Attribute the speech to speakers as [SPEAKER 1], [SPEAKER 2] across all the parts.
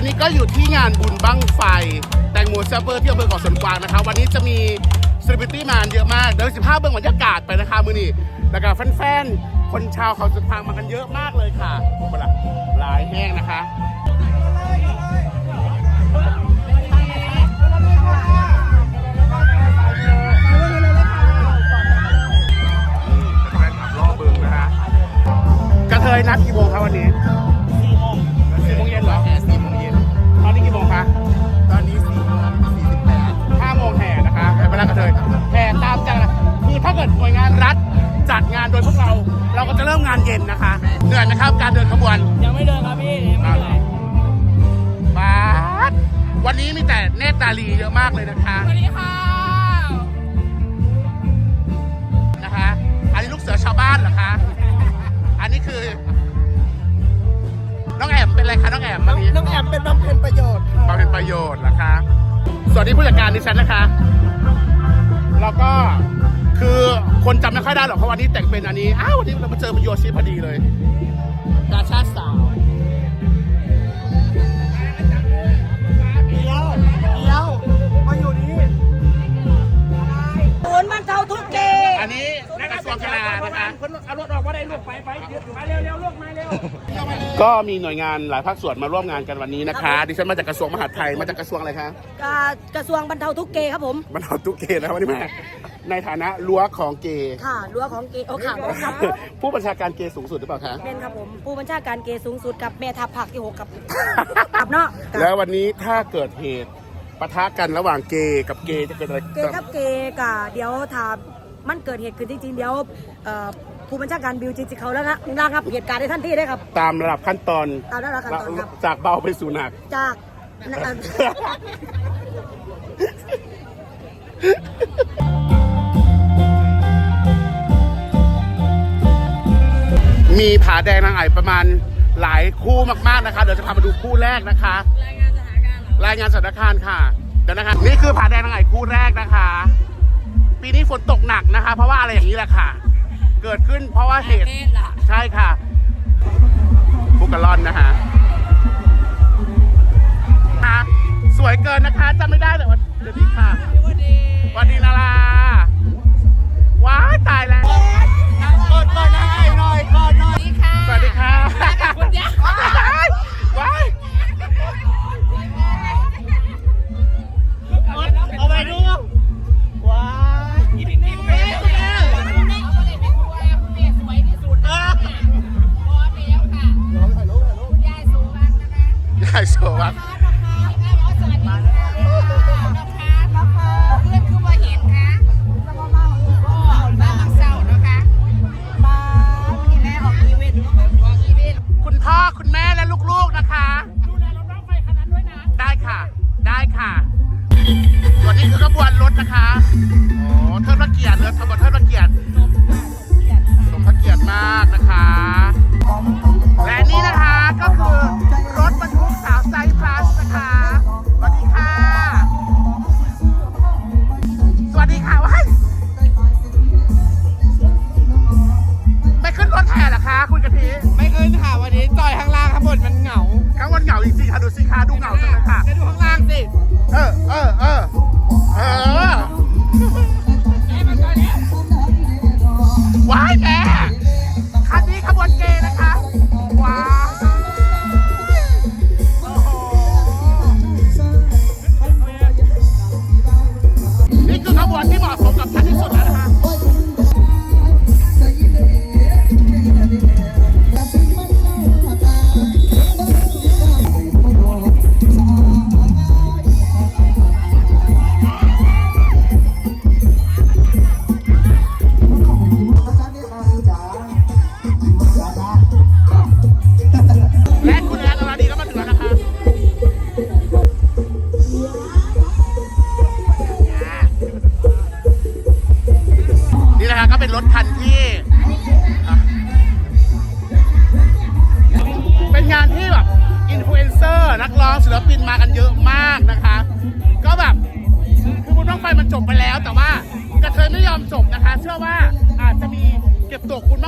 [SPEAKER 1] อนนี้ก็อยู่ที่งานบุญบั้งไฟ แตงโมแซฟเวอร์ที่อำเภอเกาะสนกวางนะคะวันนี้จะมีเซเลบริตี้มานเยอะมาก เดี๋ยวสิบห้าเบื้องบรรยากาศไปนะคะมือนี่แล้วก็แฟนๆ คนชาวเขาสุดทางมากันเยอะมากเลยค่ะเวลาหลายแห้งนะคะเบิงนะฮะกระเทยนัดกี่โมงครับวันนี้สี่โมงสี่โมงเย็นเหรอสี่โมง เวลากระเทยแห่ตามจังนะคือถ้าเกิดหน่วยงานรัฐจัดงานโดยพวกเรา เราก็จะเริ่มงานเย็นนะคะเหนื่อยนะครับการเดินขบวน
[SPEAKER 2] ยังไม่เดินครับพี่ยังไม่เดิน
[SPEAKER 1] บาสวันนี้มีแต่เนตรนาลีเยอะมากเลยนะคะ
[SPEAKER 2] สวัสดีค่ะ
[SPEAKER 1] นะคะ อันนี้ลูกเสือชาวบ้านเหรอคะอันนี้คือ น้องแอมเป็นอะไรคะน้องแอมวันนี้
[SPEAKER 2] น้องแอมเป็นบำเพ็ญประโยชน์
[SPEAKER 1] มาเป็นประโยชน์นะคะสวัสดีผู้จัดการดิฉันนะคะ แล้วก็คือคนจำไม่ค่อยได้หรอกเพราะวันนี้แต่งเป็นอันนี้ อ้าววันนี้เรามาเจอประโยชิพอดีเลยกาชาติสาว
[SPEAKER 2] ก็มี
[SPEAKER 1] หน่วยงานหลายภาคส่วนมาร่วมงานกันวันนี้นะคะ ดิฉันมาจากกระทรวงมหาดไทยมาจากกระทรวงอะไรคะ
[SPEAKER 3] กระทรวงบรรเทาทุกข์เกย์ครับผม
[SPEAKER 1] บรรเทาทุกเกณฑ์นะครับวันนี้มาในฐานะรั้วของเกย์
[SPEAKER 3] ค่ะรั้วของเกย์โอ้ค่ะผมครับ
[SPEAKER 1] ผู้บัญชาการเกย์สูงสุดหรือเปล่าคะ
[SPEAKER 3] เป็นครับผมผู้บัญชาการเกย์สูงสุดกับแม่ทัพภาคที่หกกับ กับเนาะกับ
[SPEAKER 1] แล้ววันนี้ถ้าเกิดเหตุปะทะกันระหว่างเกย์กับเกย์จะเกิดอะไร
[SPEAKER 3] เกย์กับเกย์กะเดี๋ยวถ้ามันเกิดเหตุขึ้นจริงๆเดี๋ยวเอ่อ ผู้บัญชาการบิวจริงๆเขาแล้วนะระงับเหตุการณ์ในทันทีได้ครับ
[SPEAKER 1] ตามระดับขั้นตอน
[SPEAKER 3] ตามระดับขั้นตอนครับ
[SPEAKER 1] จากเบาไปสู่หนัก
[SPEAKER 3] จากเอ่อ
[SPEAKER 1] มีผาแดงนางไอประมาณหลายคู่มากๆนะคะ เดี๋ยวจะพามาดูคู่แรกนะคะรายงานสถานการณ์ค่ะเดี๋ยวนะคะนี่คือผาแดงนางไอคู่แรกนะคะ ปีนี้ฝนตกหนักนะคะ เพราะว่าอะไรอย่างนี้แหละค่ะ เกิดขึ้นเพราะว่าเหตุ ใช่ค่ะฟุกกะลอนนะคะค่ะสวยเกินนะคะจำไม่ได้แต่ว่าเดี๋ยวนี้ค่ะสวัสดีนาราว้ายตายแล้ว
[SPEAKER 2] เชื่
[SPEAKER 1] อว่าอาจจะมีเก็บตกคุณบ้าง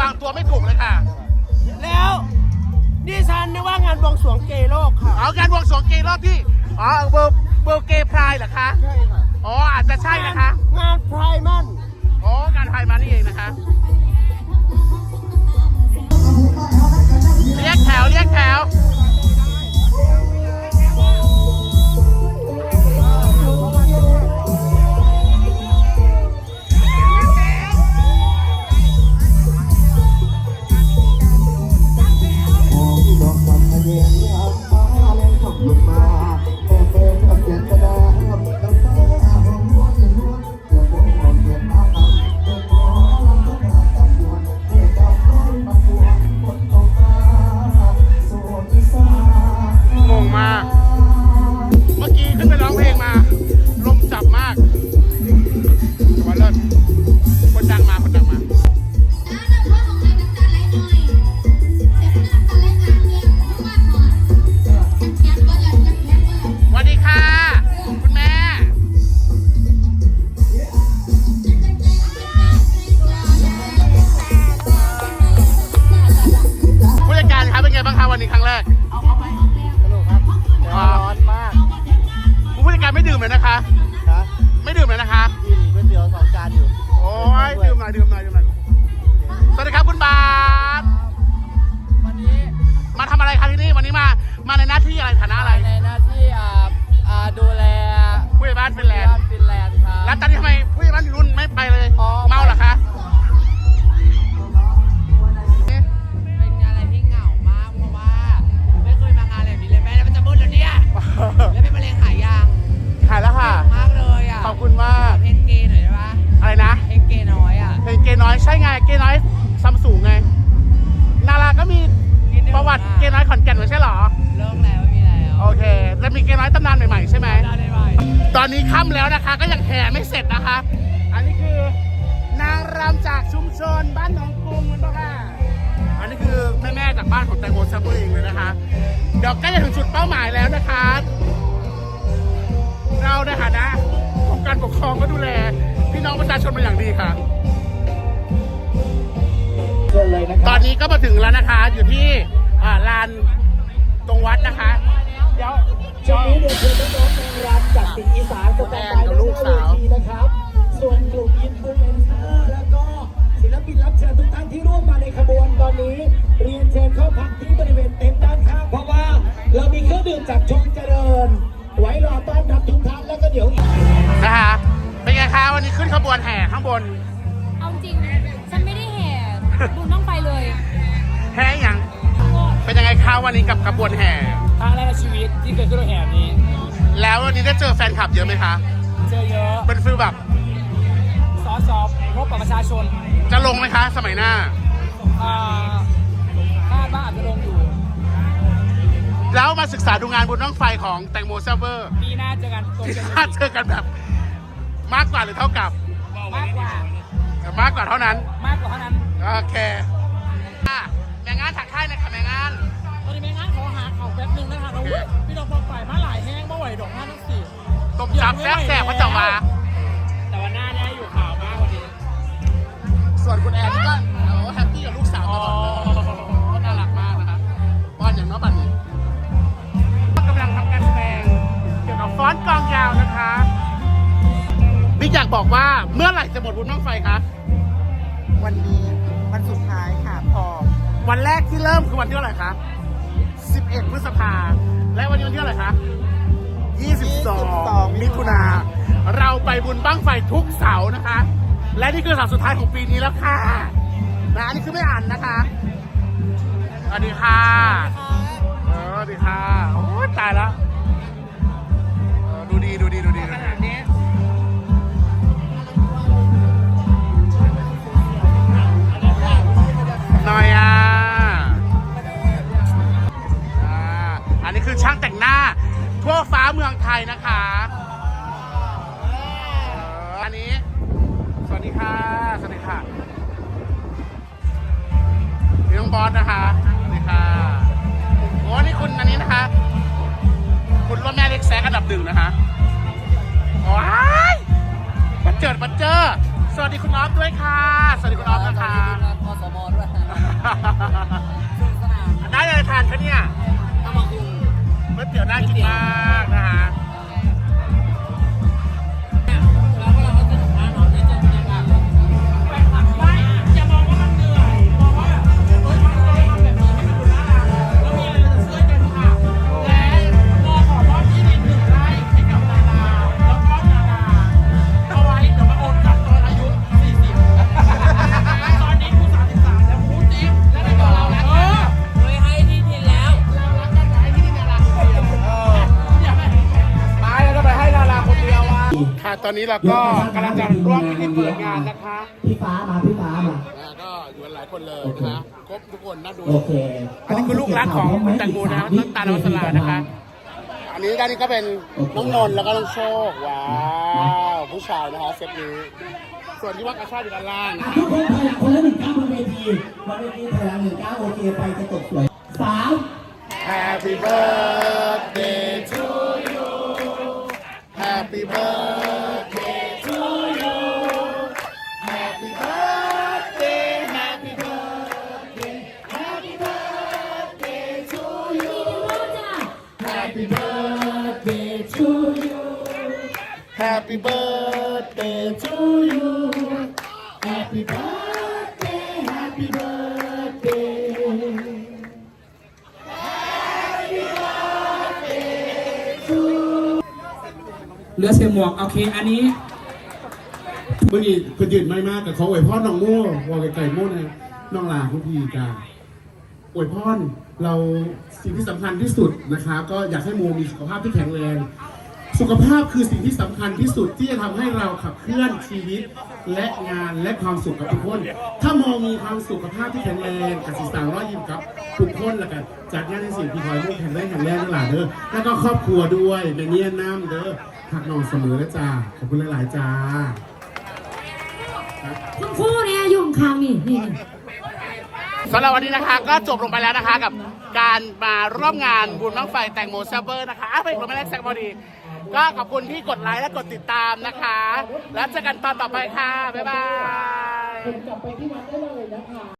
[SPEAKER 1] วางตัวไม่ถูกเลยค่ะ
[SPEAKER 2] แล้วดิฉันนึกว่างานบวงสรวงเกย์โลกค่ะ
[SPEAKER 1] เอาการบวงสรวงเกย์รอบที่ อ๋อเบอร์เบอร์เกย์พรายเหรอคะ
[SPEAKER 2] ใช่ค่ะ
[SPEAKER 1] อ๋ออาจจะใช่นะคะ
[SPEAKER 2] งานไพรมัน
[SPEAKER 1] อ๋อ การไทยมานี่เองนะคะเรียกแถวเรียกแถว ยั
[SPEAKER 2] ง
[SPEAKER 4] แห่
[SPEAKER 1] ไม่เสร็จนะคะ อันนี้คือนางรำจากชุมชนบ้านหนองกรุงมันบอกค่ะ อันนี้คือแม่ๆจากบ้านของแตงโมซัมเบอร์เองเลยนะคะ เดี๋ยวใกล้จะถึงจุดเป้าหมายแล้วนะคะ เราในฐานะองค์การปกครองก็ดูแล พี่น้องประชาชนมาอย่างดีค่ะ ตอนนี้ก็มาถึงแล้วนะคะ อยู่ที่อ่าลานตรงวัดนะคะ เดี๋ยว
[SPEAKER 5] ช่วงนี้เดี๋ยวเชิญน้องๆนางรำจากติ่งอีสานสแตนบาย
[SPEAKER 1] กับ
[SPEAKER 5] ด้าน บวนแห่
[SPEAKER 1] ข้างบน
[SPEAKER 6] เอาจริงฉันไม่ได้แห่บุญต้องไปเลย
[SPEAKER 1] แห่อย่างเป็นยังไงคะวันนี้กับขบวนแห่
[SPEAKER 7] ครั้งแรกในชีวิตที่เกิดขึ้นในแห่นี้
[SPEAKER 1] แล้ววันนี้ได้เจอแฟนคลับเยอะไหมคะ
[SPEAKER 7] เจอเยอะ
[SPEAKER 1] เป็นฟิลแบบ
[SPEAKER 7] สอสอบพบกับประชาชน
[SPEAKER 1] จะลงไหมคะสมัยหน้า
[SPEAKER 7] อ่าคาดว่าอาจจะลงอยู่
[SPEAKER 1] แล้วมาศึกษาดูงานบุญน้องไฟของแตงโมเซเวอร์
[SPEAKER 7] ปีหน้าเจอกันตัว
[SPEAKER 1] ที่
[SPEAKER 7] เจอ
[SPEAKER 1] คาดเจอกันแบบ มากกว่าหรือเท่ากับ
[SPEAKER 7] มา กกว่า
[SPEAKER 1] มากกว่าเท่านั้น
[SPEAKER 7] มากกว่าเท่านั้น
[SPEAKER 1] โอเคอะแม่งานถักค่ายหนะคะแม่งาน
[SPEAKER 7] ตอนนี้แม่งานขอหาเข่าแป๊บนึงนะคะเราพี่น้องบอกฝ่ายมาหลายแห้งมาไหวดอกห้าทั้งสี่
[SPEAKER 1] ตบจับแซ่บแสบพระเจ้ามา
[SPEAKER 7] แต่ว่าหน้าได้อยู่ข่าวมากวันนี้
[SPEAKER 1] ส่วนคุณแอนนี่ก็โอ้แฮปปี้กับลูกสาวตลอดเลยน่ารักมากนะครับป้อนอย่างน้อยบัดนี้กำลังทำการแสดอนกองยาวนะคะ บิ๊กอยากบอกว่าเมื่อไหร่จะหมดบุญบ้างไฟคะ
[SPEAKER 2] วันนี้วันสุดท้ายค่ะพอ
[SPEAKER 1] วันแรกที่เริ่มคือวันที่เท่าไหร่คะ11 พฤษภา และวันนี้วันที่เท่าไหร่คะ22 มิถุนา เราไปบุญบ้างไฟทุกเสาร์นะคะ และนี่คือเสาร์สุดท้ายของปีนี้แล้วค่ะนะอันนี้คือไม่อ่านนะคะสวัสดีค่ะเออสวัสดีค่ะ โอ้ยตายแล้วเออดูดีดูดีดูดีขนาด หนึ่งนะคะว้ายบันเจิดบันเจอ สวัสดีคุณออฟด้วยค่ะ สวัสดีคุณออฟนะคะ
[SPEAKER 4] กสมด้วย
[SPEAKER 1] ได้อะไรทานคะเนี่ยก๋วยเตี๋ยวน่ากินมากนะคะ
[SPEAKER 7] อนนี้เราก็กำ
[SPEAKER 1] ลังจะร่วมพิธีเปิดงานนะคะ
[SPEAKER 5] พี่ฟ้ามาพี่ฟ้ามา
[SPEAKER 1] แล้วก็อยู่กันหลายคนเลยนะคะครบทุกคนน่าดู
[SPEAKER 5] โอเค
[SPEAKER 1] อันนี้คือลูกรักของคุณแตงโมนะครับน้ำตาลวัสลานะคะ อันนี้ด้านนี้ก็เป็นน้องนนท์แล้วก็น้องโชคว้าวผู้ชายนะคะเซตนี้ส่วนที่ว่ากระชากอยู่ด้านล่าง
[SPEAKER 5] ทุกคนถอยหลังคนละหนึ่งก้าวบนเวทีบนเวทีถอยหลังหนึ่งก้าวโอเคไปจะตกสวยสาม
[SPEAKER 1] Happy birthday to you Happy birthday Happy birthday to you Happy birthday Happy birthday Happy birthday to
[SPEAKER 8] เหลือเสียหมวก โอเค อันนี้
[SPEAKER 9] เมื่อกี้เพิ่นยืนไม่มากกับเขาอวยพรน้องโม่วอลไก่โม่นะน้องลาคุณพี่จ้าอวยพรเราสิ่งที่สำคัญที่สุดนะคะ ก็อยากให้โมมีสุขภาพที่แข็งแรง สุขภาพคือสิ่งที่สำคัญที่สุดที่จะทำให้เราขับเคลื่อนชีวิต และงานและความสุขกับทุกคน ถ้าโมมีความสุขภาพที่แข็งแรงกับสีสางร้อยยิ้มกับทุกคนแล้วกันจัดงานในสิ่งที่คอยโมแข็งแรงแข็งแรงนั่นแหละเด้อแล้วก็ครอบครัวด้วยแม่เนียนน้ำเด้อหักน้องเสมอนะจ้าขอบคุณหลายๆจ้า
[SPEAKER 6] ทั้งคู่เนี่ยอยู่ข้างๆนี่นี่นี่
[SPEAKER 1] สำหรับวันนี้นะคะก็จบลงไปแล้วนะคะกับการมาร่วมงานบุญบ้างไฟแตงโมเซเบอร์นะคะอ้าวเพลงผมไม่ได้แซงบอดี ก็ขอบคุณที่กดไลค์และกดติดตามนะคะ แล้วเจอกันตอนต่อไปค่ะ บ๊ายบาย
[SPEAKER 5] กลับไปที่วัดได้เลยนะคะ